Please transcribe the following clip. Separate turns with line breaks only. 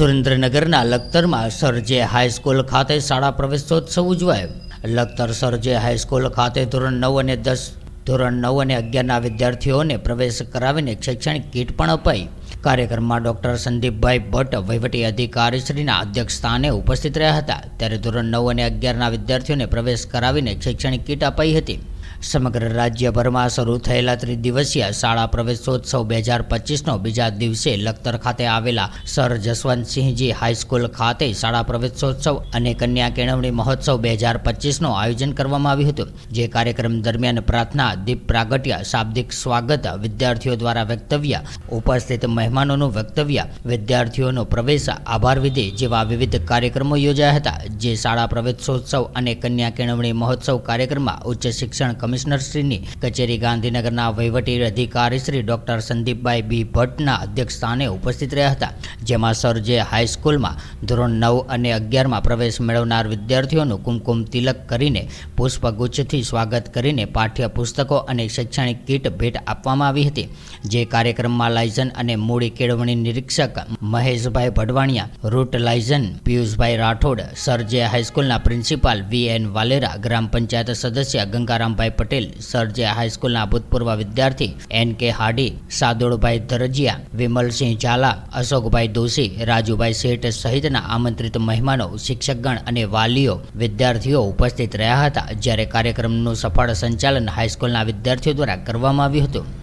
સુરેન્દ્રનગરના લખતરમાં સરજે હાઈસ્કૂલ ખાતે શાળા પ્રવેશોત્સવ ઉજવાયો. લખતર સરજે હાઈસ્કૂલ ખાતે ધોરણ નવ અને દસ, ધોરણ નવ અને અગિયારના વિદ્યાર્થીઓને પ્રવેશ કરાવીને શૈક્ષણિક કીટ પણ અપાઈ. કાર્યક્રમમાં ડૉક્ટર સંદીપભાઈ ભટ્ટ, વહીવટી અધિકારીશ્રીના અધ્યક્ષસ્થાને ઉપસ્થિત રહ્યા હતા. ત્યારે ધોરણ નવ અને અગિયારના વિદ્યાર્થીઓને પ્રવેશ કરાવીને શૈક્ષણિક કીટ અપાઈ હતી. સમગ્ર રાજ્યભરમાં શરૂ થયેલા ત્રિદિવસીય શાળા પ્રવેશોત્સવ બે હજાર પચીસનો બીજા દિવસે લખતર ખાતે આવેલા સર જસવંતસિંહજી હાઈસ્કૂલ ખાતે શાળા પ્રવેશોત્સવ અને કન્યા કેળવણી મહોત્સવ બે હજાર પચીસનું આયોજન કરવામાં આવ્યું હતું. જે કાર્યક્રમ દરમિયાન પ્રાર્થના, દીપ પ્રાગટ્ય, શાબ્દિક સ્વાગત વિદ્યાર્થીઓ દ્વારા વક્તવ્ય ઉપસ્થિત મહેમાનોનું વક્તવ્ય વિદ્યાર્થીઓનો પ્રવેશ, આભાર વિધિ જેવા વિવિધ કાર્યક્રમો યોજાયા હતા. જે શાળા પ્રવેશોત્સવ અને કન્યા કેળવણી મહોત્સવ કાર્યક્રમમાં ઉચ્ચ શિક્ષણ કમિશનરશ્રીની કચેરી ગાંધીનગરના વહીવટી અધિકારી શ્રી ડોક્ટર સંદીપભાઈ બી ભટ્ટના અધ્યક્ષસ્થાને ઉપસ્થિત રહ્યા હતા, જેમાં સરજે હાઈસ્કૂલમાં ધોરણ નવ અને અગિયારમાં પ્રવેશ મેળવનાર વિદ્યાર્થીઓનું કુમકુમ તિલક કરીને પુષ્પગુચ્છથી સ્વાગત કરીને પાઠ્યપુસ્તકો અને શૈક્ષણિક કીટ ભેટ આપવામાં આવી હતી. જે કાર્યક્રમમાં લાયઝન અને મૂડી કેળવણી નિરીક્ષક મહેશભાઈ ભડવાણિયા, રૂટ લાયઝન પિયુષભાઈ રાઠોડ સરજે હાઈસ્કૂલના પ્રિન્સિપાલ વી એન વાલેરા, ગ્રામ પંચાયત સદસ્ય ગંગારામભાઈ પટેલ, સરજે હાઈસ્કૂલના ભૂતપૂર્વ વિદ્યાર્થી એન કે હાડી, સાદોળભાઈ દરજિયા વિમલસિંહ ઝાલા, અશોકભાઈ દોશી, રાજુભાઈ શેઠ સહિતના આમંત્રિત મહેમાનો, શિક્ષકગણ અને વાલીઓ, વિદ્યાર્થીઓ ઉપસ્થિત રહ્યા હતા, જ્યારે કાર્યક્રમનું સફળ સંચાલન હાઈસ્કૂલના વિદ્યાર્થીઓ દ્વારા કરવામાં આવ્યું હતું.